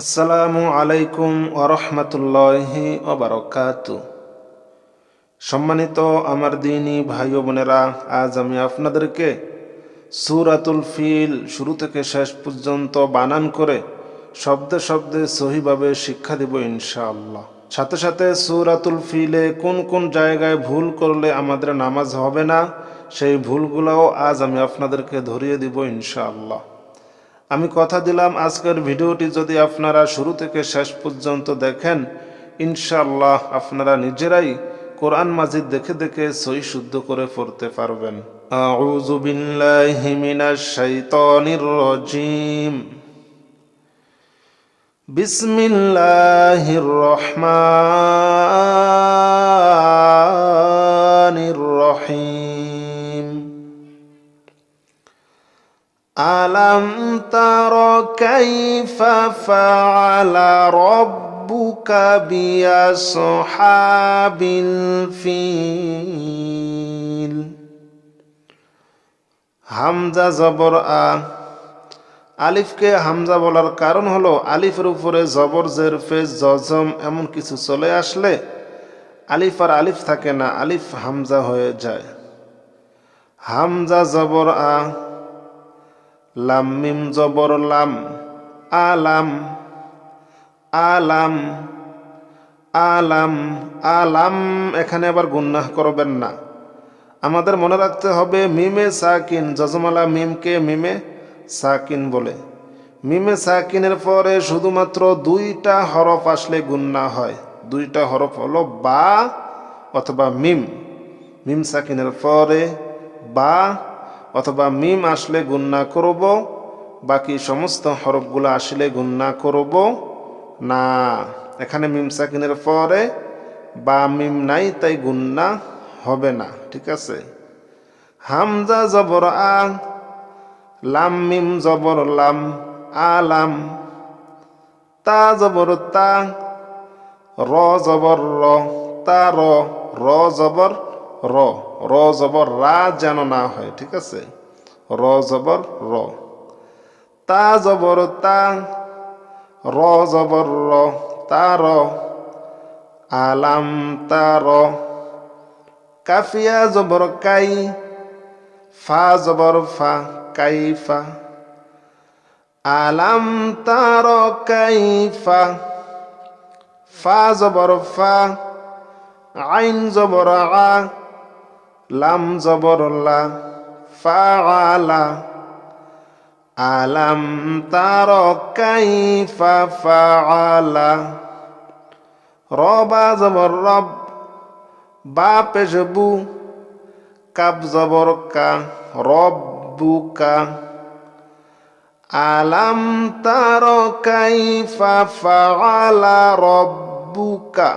আসসালামু আলাইকুম ওরহমতুল্লাহি ওবরকাত সম্মানিত আমার দিনী ভাই বোনেরা, আজ আমি আপনাদেরকে সুরাতুল ফিল শুরু থেকে শেষ পর্যন্ত বানান করে শব্দে শব্দে সহিভাবে শিক্ষা দেব ইনশাআল্লাহ। সাথে সাথে সুরাতুল ফিলে কোন কোন জায়গায় ভুল করলে আমাদের নামাজ হবে না, সেই ভুলগুলোও আজ আমি আপনাদেরকে ধরিয়ে দিব ইনশাআল্লাহ। আমি কথা দিলাম আজকের ভিডিওটি যদি আপনারা শুরু থেকে শেষ পর্যন্ত দেখেন ইনশাল্লাহ আপনারা নিজেরাই কোরআন মাজিদ দেখে দেখে সই শুদ্ধ করে পড়তে পারবেন। আউযু রহমানির রহিম। ألم تر كيف فعل ربك بأصحاب الفيل হামজা জবর আ আলিফকে হামজা বলার কারণ হলো আলিফের উপরে জবর জের ফেজ জজম এমন কিছু চলে আসলে আলিফ আর আলিফ থাকে না আলিফ হামজা হয়ে যায় হামজা জবর আ লাম মিম জবর লাম, আলাম আলাম আলাম আলাম, এখানে আবার গুন্নাহ করবেন না। আমাদের মনে রাখতে হবে মিমে সাকিন, জজমালা মিমকে মিমে সাকিন বলে। মিমে সাকিনের পরে শুধুমাত্র দুইটা হরফ আসলে গুন্না হয়। দুইটা হরফ হলো বা অথবা মিম। মিম সাকিনের পরে বা অথবা মিম আসলে গুন্না করব, বাকি সমস্ত হরফগুলো আসলে গুন্না করব। না, এখানে মিম সাকিনের পরে বা মিম নাই, তাই গুন্না হবে না, ঠিক আছে? হামজা জবর আ, লাম মিম জবর লাম আলাম তা জবর তা, র জবর র, তা র র জবর র। র জবর রা যেন না হয়, ঠিক আছে? র জবর র। তা জবর তা, র জবর র, তা র। আলাম তা র। কাফিয়া জবর কাই, ফা জবর ফা কাইফা আলাম তার কাইফা ফা জবর ফা, আইন জবর আ। লাম জবর ফাআলা আলাম তার কাইফা ফাআলা রবা জবর রব বা পেশ বু কাব জবর কা রব্বুকা আলাম তার কাইফা ফাআলা রব্বুকা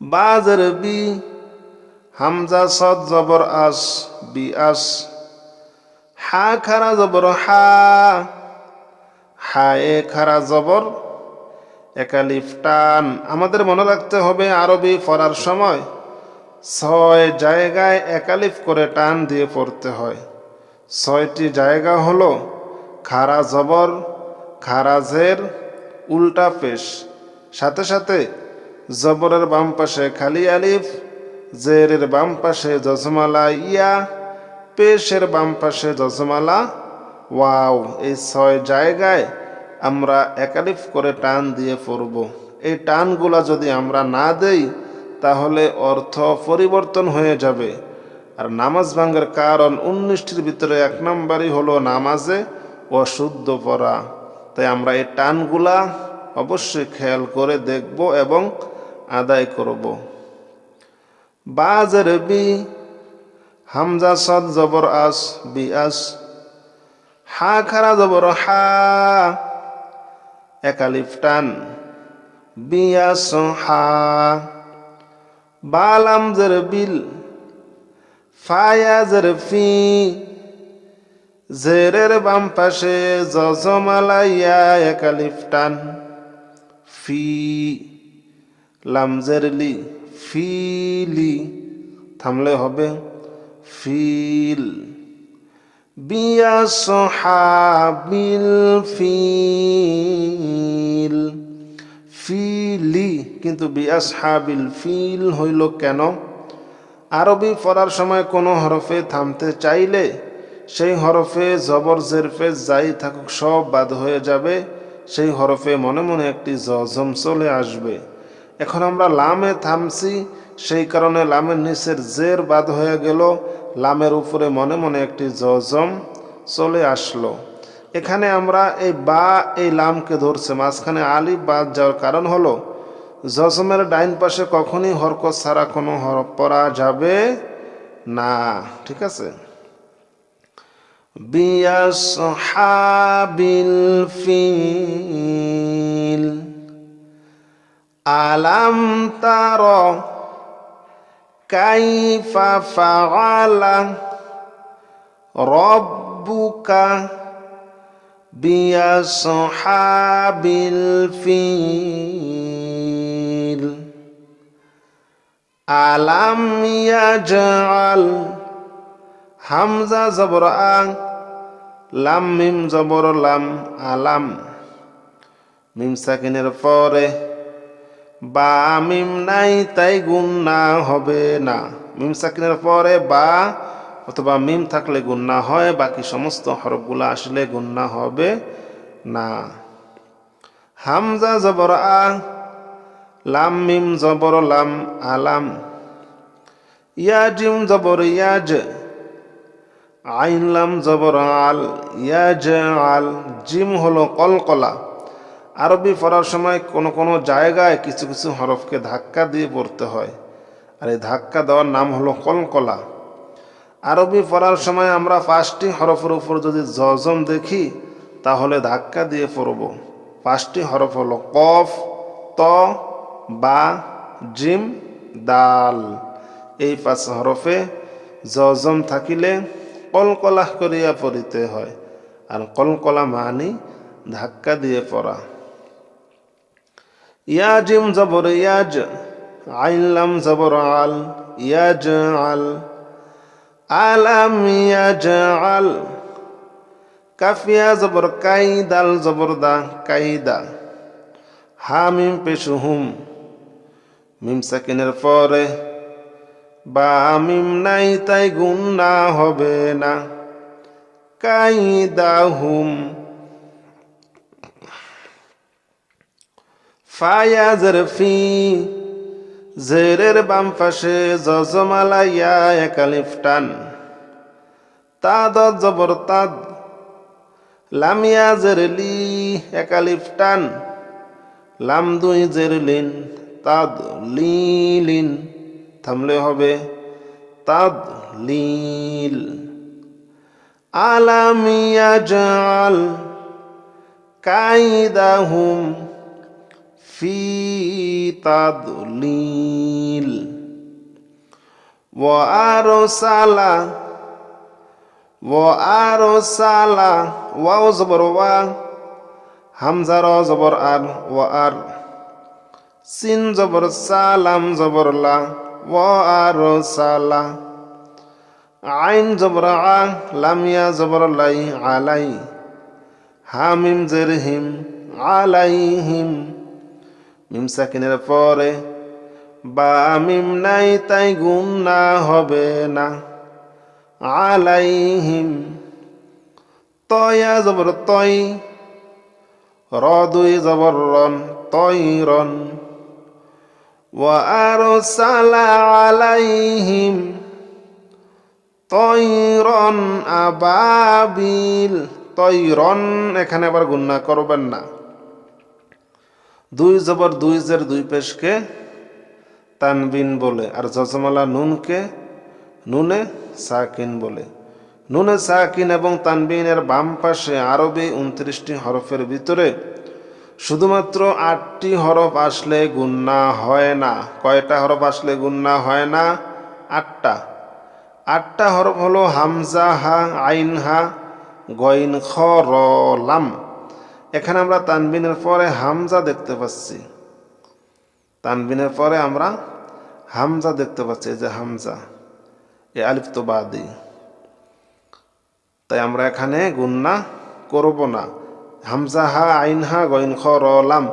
বাজর বি হামজা সদ জবর আস বি আস। হা খারা জবর হা। হা এ খারা জবর। একালিফ টান। আমাদের মনে রাখতে হবে আরবি পড়ার সময় ছয় জায়গায় একালিফ করে টান দিয়ে পড়তে হয়। ছয়টি জায়গা হলো খারা জবর খারাজের উল্টা পেশ। সাথে সাথে জবরের বাম পাশে খালি আলিফ জেরের বাম পাশে জজমালা, ইয়া, পেশের বাম পাশে জজমালা, ওয়াও, এই ছয় জায়গায় আমরা একালিফ করে টান দিয়ে পড়ব। এই টানগুলা যদি আমরা না দেই, তাহলে অর্থ পরিবর্তন হয়ে যাবে। আর নামাজ ভাঙ্গের কারণ উনিশটির ভিতরে এক নম্বরই হলো নামাজে অশুদ্ধ পড়া। তাই আমরা এই টানগুলা অবশ্যই খেয়াল করে দেখব এবং আদায় করব। বাজের বি, হামজা সদ জবর আস, বি আস। হা খারা জবর হা একালিফ টান। বিয়াস হা। বালাম জের বিল, ফায়াজের ফি। জেরের বাম পাশে জজমালাইয়া একালিফ টান। ফি, লামজের লি। ফিলি, থামলে হবে ফিল। বিয়া সহাবিল ফিল। ফিলি, কিন্তু বিয়াস হাবিল ফিল হইল কেন? আরবি পড়ার সময় কোনো হরফে থামতে চাইলে সেই হরফে জবর জেরফে যাই থাকুক সব বাদ হয়ে যাবে, সেই হরফে মনে মনে একটি জজম চলে আসবে। এখন আমরা লামে থামছি, সেই কারণে লামের নিচের জের বাদ হয়ে গেল, লামের উপরে মনে মনে একটি জজম চলে আসলো। এখানে আমরা এই বা, এই লামকে ধরছে, মাঝখানে আলিফ বাদ যাওয়ার কারণ হলো, জজমের ডাইন পাশে কখনই হরকত ছাড়া কোনো হরফ পরা যাবে না, ঠিক আছে? বিয়াসহাবিল ফিল। আলাম তার কাইফা ফাআলা রব্বুকা বিয়াসহাবিল ফিল আলাম ইয়াজআল হামজা জবর আ লাম মিম জবর লাম আলাম মিম সাকিনের পরে বা মিম নাই, তাই গুন্না হবে না। মিম সাকিনের পরে বা অথবা মিম থাকলে গুন্না হয়, বাকি সমস্ত হরফগুলো আসলে গুন্না হবে না। হামজা জবর আ, লাম মিম জবর লাম আলাম, ইয়াজিম জবর ইয়াজ, আইন লাম জবর আল, ইয়াজ আল, জিম হলো কলকলা। আরবি পড়ার সময় কোনো কোনো জায়গায় কিছু কিছু হরফকে ধাক্কা দিয়ে পড়তে হয়। আর এই ধাক্কা দেওয়ার নাম হলো কলকলা। আরবি পড়ার সময় আমরা পাঁচটি হরফের উপর যদি জজম দেখি, তাহলে ধাক্কা দিয়ে পড়ব। পাঁচটি হরফ হলো কফ, ত, বা, জিম, দাল। এই পাঁচ হরফে জজম থাকিলে কলকলা করিয়া পড়িতে হয়। আর কলকলা মানি ধাক্কা দিয়ে পড়া। ইয়াজিম জবর ইয়াজ আইলাম জবর আল ইয়াজ আল আলাম ইয়াজ আল কাফিয়া জবর কাই দাল জবর দা কাইদা হামিম পেশু হুম মিম সাকিনের পরে বা মিম নাই তাই গুণ গুন্না হবে না কাইদা হুম ফায়াজের ফি জেরের বাম পাশে জজমালা ইয়া একালিফটান তাদ জবর তাদ, লামিয়া জেরলি একালিফটান লাম দুই জেরলিন, তাদ লিলিন, থামলে হবে তাদ লিল। আলামিয়া জাল কাইদাহুম তাদলিল। ওয়ারসালা ওয়ারসালা ওয়াও জবর ওয়া হামজার জবর আর, ওয়া আর, সিন জবর সালাম জবর লা ওয়ারসালা আইন জবর লামিয়া জবর লাই, আলাই, হামিম জেরহিম, আলাইহিম। মিম সাকিনের পরে বা মিম নাই তাই গুন্না হবে না আলাইহিম তয়া জবর তই র দুই জবর রন তই রন وأرسل عليهم তৈরন আবাবিল তৈরন এখানে আবার গুন্না করবেন না দুই জবর দুই জের দুই পেশকে তানবিন বলে, আর জজমালা নুনকে নুনে সাকিন বলে। নুনে সাকিন এবং তানবিনের বাম পাশে আরবি উনত্রিশটি হরফের ভিতরে শুধুমাত্র আটটি হরফ আসলে গুন্না হয় না। কয়টা হরফ আসলে গুন্না হয় না? আটটা। আটটা হরফ হলো হামজা, হা, আইন, হা, গইন, খ, র, লাম। এখানে আমরা তানবিনের পরে হামজা দেখতে পাচ্ছি। তানবিনের পরে আমরা হামজা দেখতে পাচ্ছি যে হামজা, এ আলিফ তো বাদি। তাই আমরা এখানে গুন্না করব না। হামজা হা, আইন হা, গইন খ, র, লাম,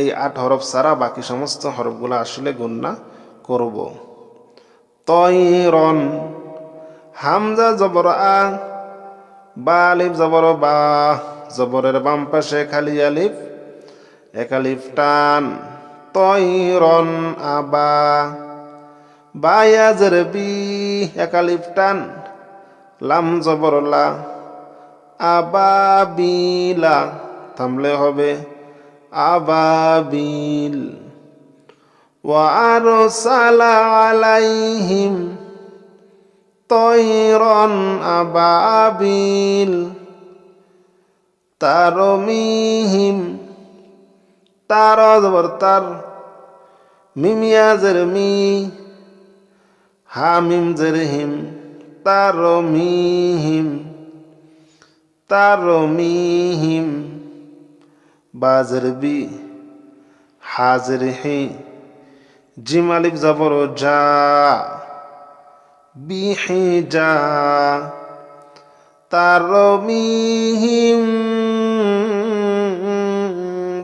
এই আট হরফ ছাড়া বাকি সমস্ত হরফগুলো আসলে গুন্না করব। তই তৈরন, হামজা জবর আ বা আলিফ জবর বা। জবরের বাম পাশে খালি আলিফ এক আলিফ টান তৈরন আবা বায়াজের বি এক আলিফ টান লাম জবর লা আবাবিলা থামলে হবে আবাবিল وأرسل عليهم طيرا أبابيل তারমিহিম। তার জবর তার মিমিয়া জের মি হামিম জের হিম। তারমিহিম তারমিহিম। বাজের বি, হাজের হি। জিমালিক জবর যা বিহি যা তার মিহিম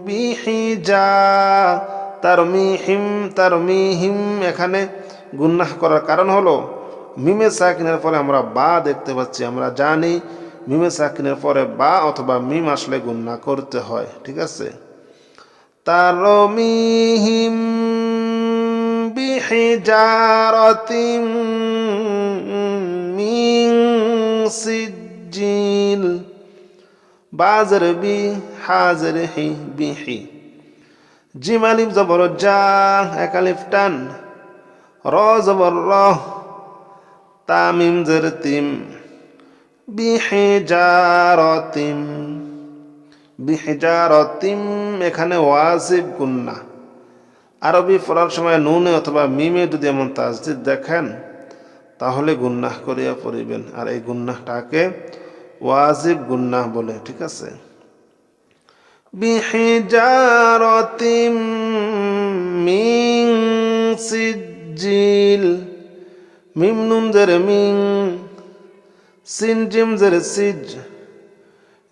বিহি যা তার মিহিম তার মিহিম এখানে গুন্নাহ করার কারণ হলো মিমে সাকিনের পরে আমরা বা দেখতে পাচ্ছি আমরা জানি মিমে সাকিনের পরে বা অথবা মিম আসলে গুন্না করতে হয় ঠিক আছে তার মিহিম بحجارة من জিল বাজার বি হাজার হি বিহি জিম আলিফ জবর জা এক আলিফ টান র জবর র তামিম জের তিম বিহে জারতিম বিহে জারতিম এখানে ওয়াজিব গুন্না আরবি পড়ার সময় নুনে অথবা মিমে যদি এমন তাজদিদ দেখেন তাহলে গুন্নাহ করিয়া পড়িবেন। আর এই গুন্নাহটাকে ওয়াজিব গুন্নাহ বলে, ঠিক আছে? বিহিজারতিম মিং সিজিল মিম নুন জের মিং সিন জিম জের সিজ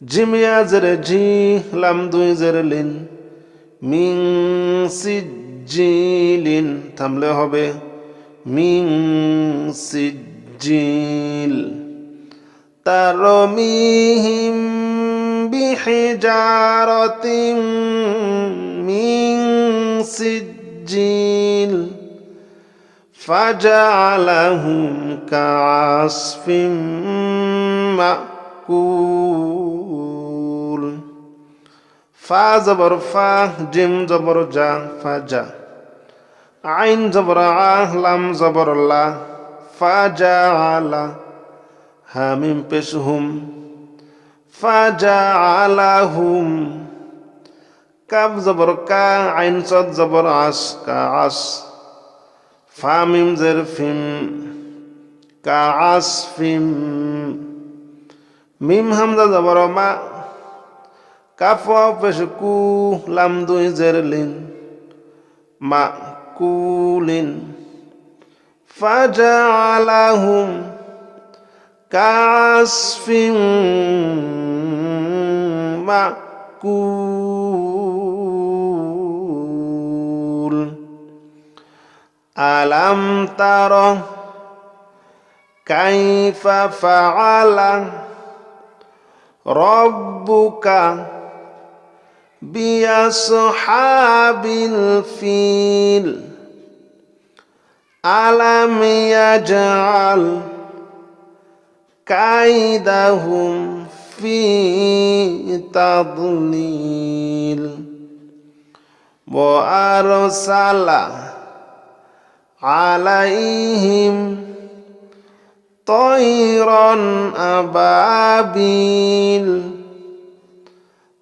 জিমিয়া জের জি, লাম দুই জের লিন মিং সিজিলিন থামলে হবে। من سجيل ترميهم بحجارة من سجيل فجعلهم كعصف مأكول فا زبر فا جم زبر جا فجا আইন জবর আহ লাম জবর লা ফা জা আলা হামিম পেশ হুম ফা জা আলা হুম কাব জবর কা, আইন সদ জবর আস, কা আস। ফামিম জের ফিম, কা আস ফিম। মিম হামজা জবর মা, কাফ পেশ কু লাম দুই জের লিন। মা কুলিন ফাজালাহুম কাসফিন মাকুল আলাম তার কাইফা ফাআলা রব্বুকা بأصحاب الفيل ألم يجعل كيدهم في تضليل وأرسل عليهم طيرا أبابيل